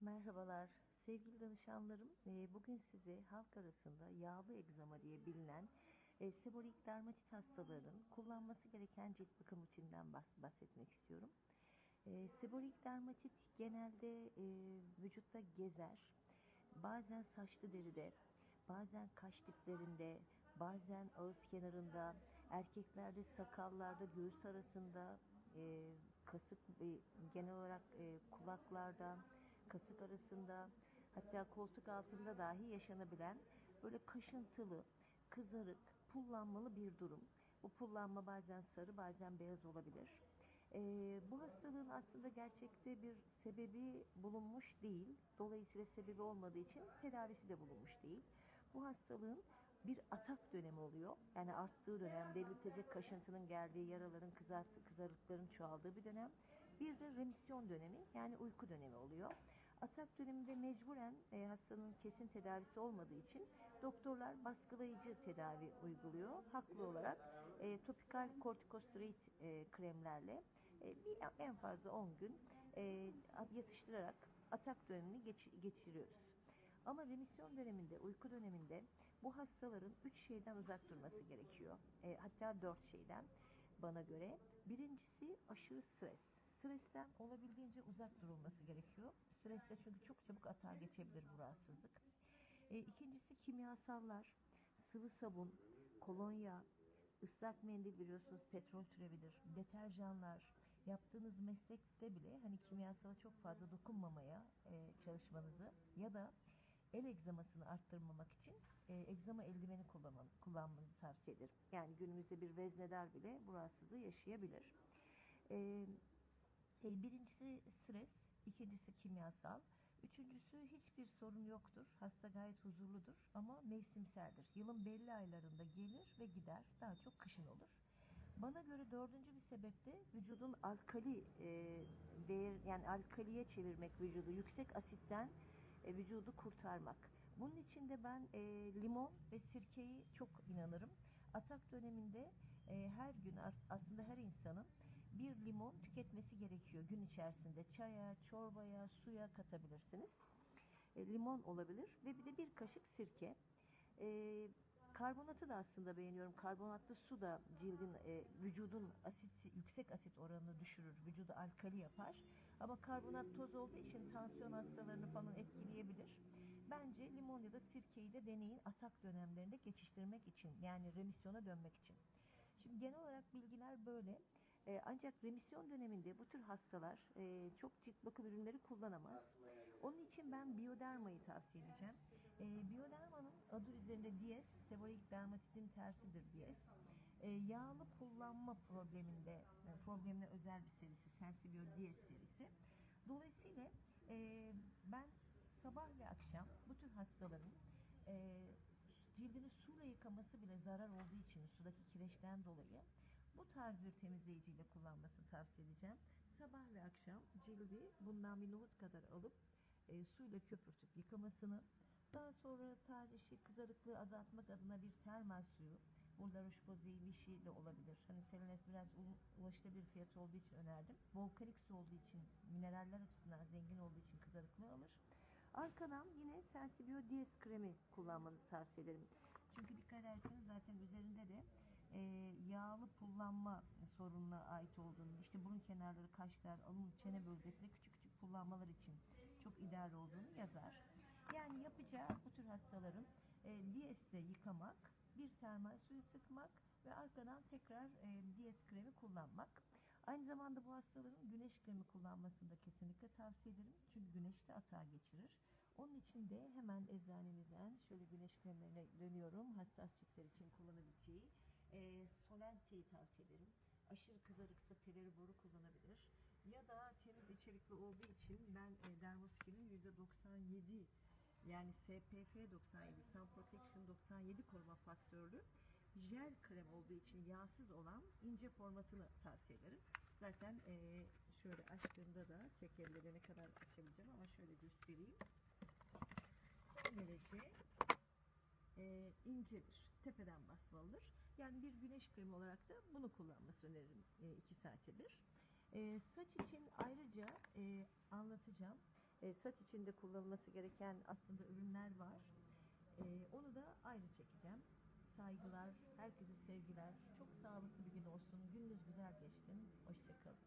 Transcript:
Merhabalar sevgili danışanlarım. Ee, Bugün size halk arasında yağlı egzama diye bilinen e, seborik dermatit hastalarının kullanması gereken cilt bakım bahs- bahsetmek istiyorum. E, Seborik dermatit genelde e, vücutta gezer. Bazen saçlı deride, bazen kaş diplerinde, bazen ağız kenarında, erkeklerde sakallarda, göğüs arasında, kasık genel olarak e, kulaklarda, kasık arasında, hatta koltuk altında dahi yaşanabilen böyle kaşıntılı, kızarık, pullanmalı bir durum. Bu pullanma bazen sarı, bazen beyaz olabilir. Ee, bu hastalığın aslında gerçekte bir sebebi bulunmuş değil. Dolayısıyla sebebi olmadığı için tedavisi de bulunmuş değil. Bu hastalığın bir atak dönemi oluyor. Yani arttığı dönem, belirtecek kaşıntının geldiği, yaraların kızartı, kızarıkların çoğaldığı bir dönem. Bir de remisyon dönemi yani uyku dönemi oluyor. Atak döneminde mecburen e, hastanın kesin tedavisi olmadığı için doktorlar baskılayıcı tedavi uyguluyor. Haklı olarak e, topikal kortikosteroid e, kremlerle e, bir en fazla 10 gün e, yatıştırarak atak dönemini geç, geçiriyoruz. Ama remisyon döneminde, uyku döneminde bu hastaların 3 şeyden uzak durması gerekiyor. E, hatta 4 şeyden bana göre. Birincisi aşırı stres. Stresten olabildiğince uzak durulması gerekiyor. Stresle çünkü çok çabuk atağa geçebilir bu rahatsızlık. E, ikincisi kimyasallar, sıvı sabun, kolonya, ıslak mendil biliyorsunuz petrol türevidir, deterjanlar, yaptığınız meslekte bile hani kimyasala çok fazla dokunmamaya e, çalışmanızı ya da el egzamasını arttırmamak için e, egzama eldiveni kullanman, kullanmanızı tavsiye ederim. Yani günümüzde bir veznedar bile bu rahatsızlığı yaşayabilir. E, e, birincisi stres, ikincisi kimyasal, üçüncüsü hiçbir sorun yoktur. Hasta gayet huzurludur ama mevsimseldir. Yılın belli aylarında gelir ve gider. Daha çok kışın olur. Bana göre dördüncü bir sebep de vücudun alkali e, değer yani alkaliye çevirmek vücudu yüksek asitten e, vücudu kurtarmak. Bunun için de ben e, limon ve sirkeyi çok inanırım. Atak döneminde e, her gün aslında her insanın bir limon tüketmesi gerekiyor gün içerisinde. Çaya, çorbaya, suya katabilirsiniz. E, limon olabilir ve bir de bir kaşık sirke. E, karbonatı da aslında beğeniyorum. Karbonatlı su da cildin, e, vücudun asit, yüksek asit oranını düşürür. Vücudu alkali yapar. Ama karbonat toz olduğu için tansiyon hastalarını falan etkileyebilir. Bence limon ya da sirkeyi de deneyin atak dönemlerinde geçiştirmek için. Yani remisyona dönmek için. Şimdi genel olarak bilgiler böyle. Ee, ancak remisyon döneminde bu tür hastalar e, çok cilt bakım ürünleri kullanamaz. Onun için ben Bioderma'yı tavsiye edeceğim. Ee, Bioderma'nın adı üzerinde Dies, seborik dermatitin tersidir Dies. Ee, yağlı kullanma probleminde, e, problemine özel bir serisi, Sensibio Dies serisi. Dolayısıyla e, ben sabah ve akşam bu tür hastaların e, cildini suyla yıkaması bile zarar olduğu için sudaki kireçten dolayı bu tarz bir temizleyiciyle kullanmasını tavsiye edeceğim. Sabah ve akşam cildi bundan bir nohut kadar alıp e, suyla köpürtüp yıkamasını daha sonra tarihçi kızarıklığı azaltmak adına bir termal suyu Burada Roche-Posay Vichy de olabilir. Hani Selenes biraz ulaşılabilir fiyat olduğu için önerdim. Volkanik su olduğu için, mineraller açısından zengin olduğu için kızarıklığı alır. Arkadan yine Sensibio Dies kremi kullanmanızı tavsiye ederim. Çünkü dikkat ederseniz zaten üzerinde de e, yağlı pullanma sorununa ait olduğunu, işte burun kenarları, kaşlar, alın, çene bölgesinde küçük küçük pullanmalar için çok ideal olduğunu yazar. Yani yapacağı bu tür hastaların e, Dies'te yıkamak, bir termal suyu sıkmak ve arkadan tekrar e, Dies kremi kullanmak. Aynı zamanda bu hastaların güneş kremi kullanmasını da kesinlikle tavsiye ederim. Çünkü güneşte atağa geçirir. Onun için de hemen eczanemizden şöyle güneş kremlerine dönüyorum. Hassas ciltler için kullanabileceği e, Solente'yi tavsiye ederim. Aşırı kızarıksa teleri boru kullanabilir. Ya da temiz içerikli olduğu için ben e, Dermoskin'in %97 yani SPF 97, Sun Protection 97 koruma faktörlü jel krem olduğu için yağsız olan ince formatını tavsiye ederim. Zaten eee, şöyle açtığımda da tek ne kadar açabileceğim ama şöyle göstereyim. Son derece eee, incedir. Tepeden basmalıdır. Yani bir güneş kremi olarak da bunu kullanması öneririm 2 saate bir. Eee, saç için ayrıca eee, anlatacağım. e, saç içinde kullanılması gereken aslında ürünler var. E, onu da ayrı çekeceğim. Saygılar, herkese sevgiler. Çok sağlıklı bir gün olsun. Gününüz güzel geçsin. Hoşçakalın.